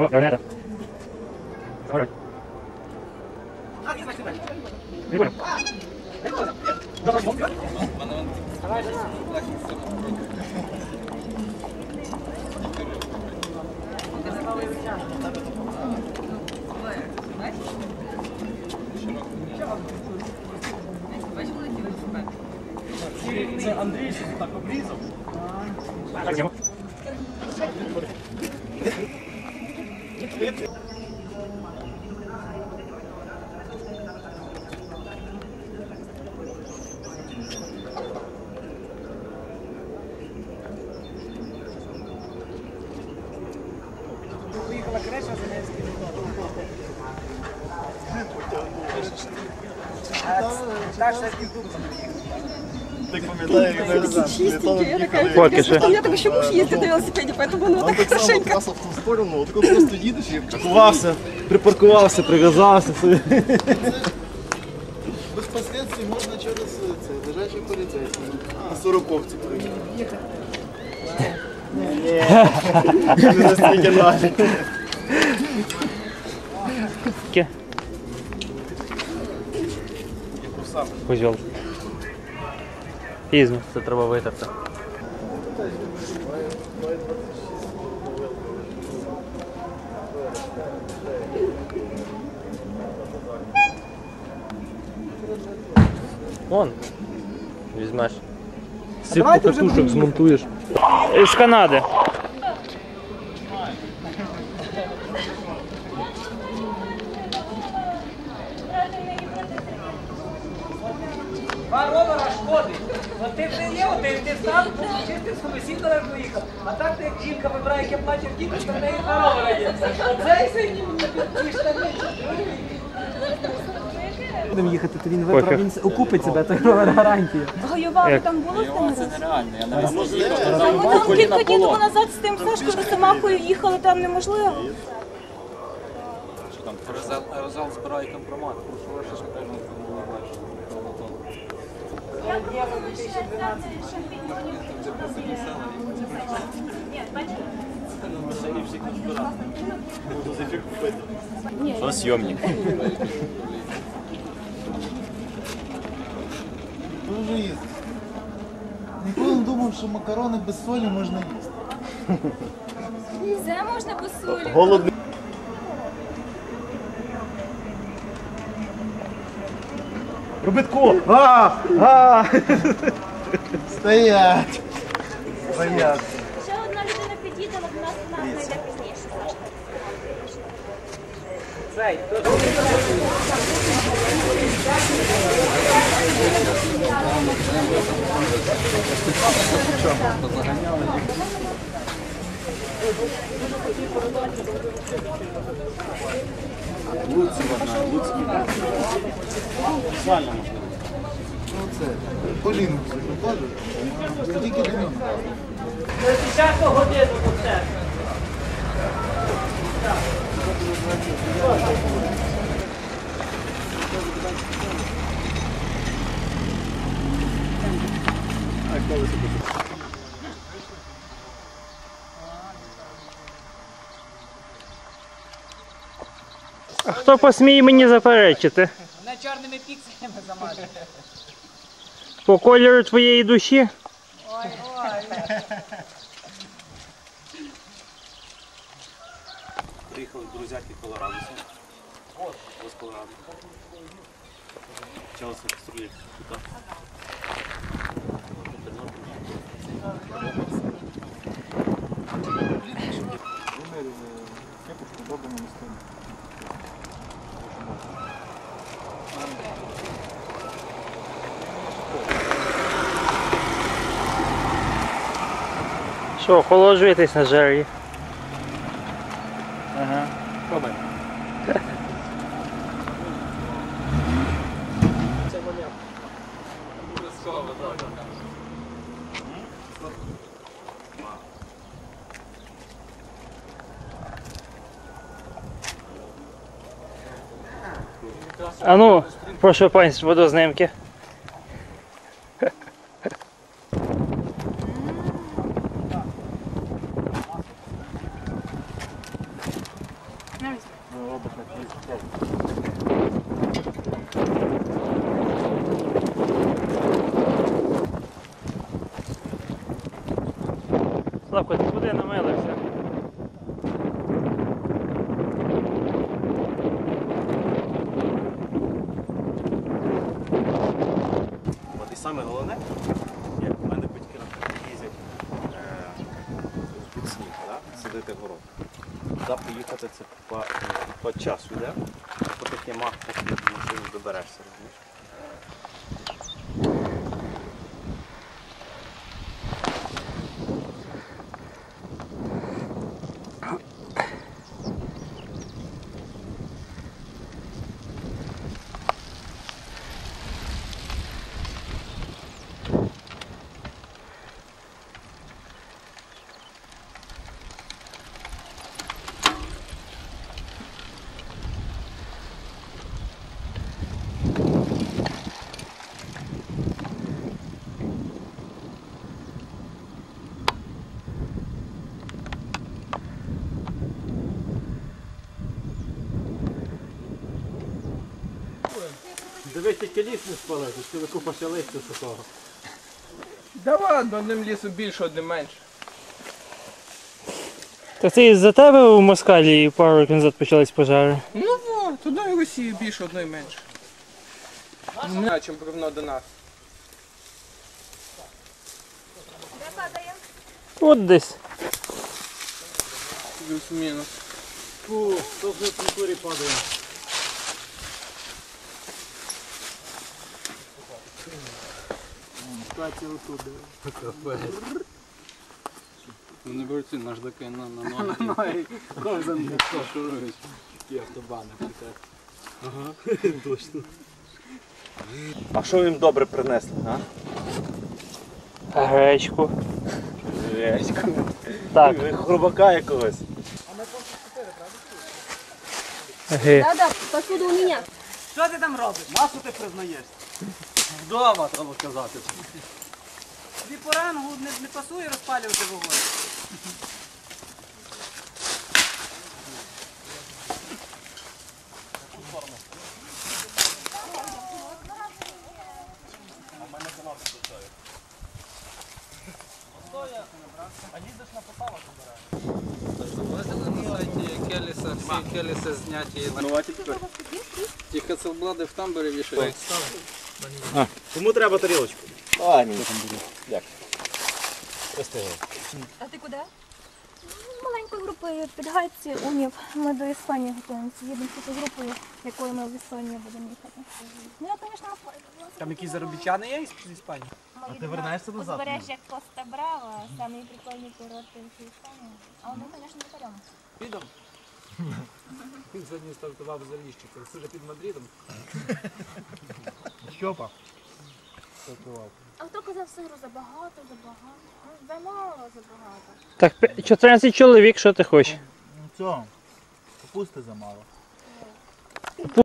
О, Леонета. Давай. Не понял. Це Андрій що так обрізав. Так, Taxa de tudo. Так, пам'ятаю, як. Поки що. Я так еще муж ездит на велосипеде, поэтому оно Там так так само хорошенько. траса в ту сторону, от коли просто їдеш і паркувався, припаркувався, прив'язався собі. Без последствий можна через це, лежачий поліцейський. На сороковці приїхати. Ні, не настільки навіть. Ке. Козьол. Пізно, це треба витерти. Вон. Візьмеш. Сіпку катушок змонтуєш. З Канади. Два ровера шкоди. От ти вже є один, ти став, чистив собі сім далеко поїхав. А так ти як жінка вибирає, яке плаче в діти, то в неї два ровера є. Оцей синій, ті штани. Будемо їхати, то він вибрав, він окупить себе, то ровер гарантія. Як? там було з тим раз? Ми там кілька днів тому назад з тим Сашкою Росомахою їхали, там неможливо. Що там, Розал збирає компромат. Що сйомник? Дуже їсти. Ніколи не думав, що макарони без солі можна їсти. Все можна без солі. Голодний. Робитко! А! А! Стоять! Стоять. Ще одна людина підійде, але до нас вона прийде пізніше. Цей, Поліну покажу. Тільки до мене. до 10 годину до церкви. А хто посміє мені заперечити? Мене чорними пікселями замазали. По кольору твоєї душі? Ой, ой. Приїхали друзяки Колорадося. От, з Колорадо. Почалося строїти тут. Що, охолоджуєтесь на жері? А ну, прошу панство, до знимки. Славко, ти куди намилився? От і саме головне, як в мене батьки їздять е, під сніг, да? сидити город. Туди поїхати це по, по часу йде, по таких ямах, поки до машини доберешся, розумієш? Диви, тільки ліс не спалити, ти купа ще листя сухого. Да ладно, одним лісом більше, одним менше. Та це із-за тебе у Москалі пару років назад почались пожари. Ну вот, одної Росії більше, одної менше. Не знаю, чим порівняно до нас. От десь. Плюс-мінус. Фу, то вже в культурі падає. Ну не беруть наждаки на, на ноги. Кожен шурують. Ті автобани. А що їм добре принесли, а? Гречку. Гречку. Так. Хробака якогось. Ги. Да-да, посуду у меня. Що ти там робиш? Масу ти признаєшся? Вдома треба казати. Тобі по рангу не, не пасує розпалювати вогонь. Келіси зняті. Ті Хацелблади в тамбурі вішають. Кому треба тарілочку? А, ні. Як? А ти куди? Маленькою групою підгайці унів. Ми до Іспанії готуємося. Їдемо з групою, якою ми в Іспанію будемо їхати. Ну, я, звісно, Там якісь заробітчани є з Іспанії? А ти вернешся назад? Узбережжя Коста Брава, самий прикольний курорт в Іспанії. А вони, звісно, не беремо. Підом. Він сьогодні стартував з Заліщика. Це вже під Мадридом. А хто казав сиру забагато, забагато? Замало, забагато. Так, 14 чоловік, що ти хочеш? Ну цього. Капусти замало.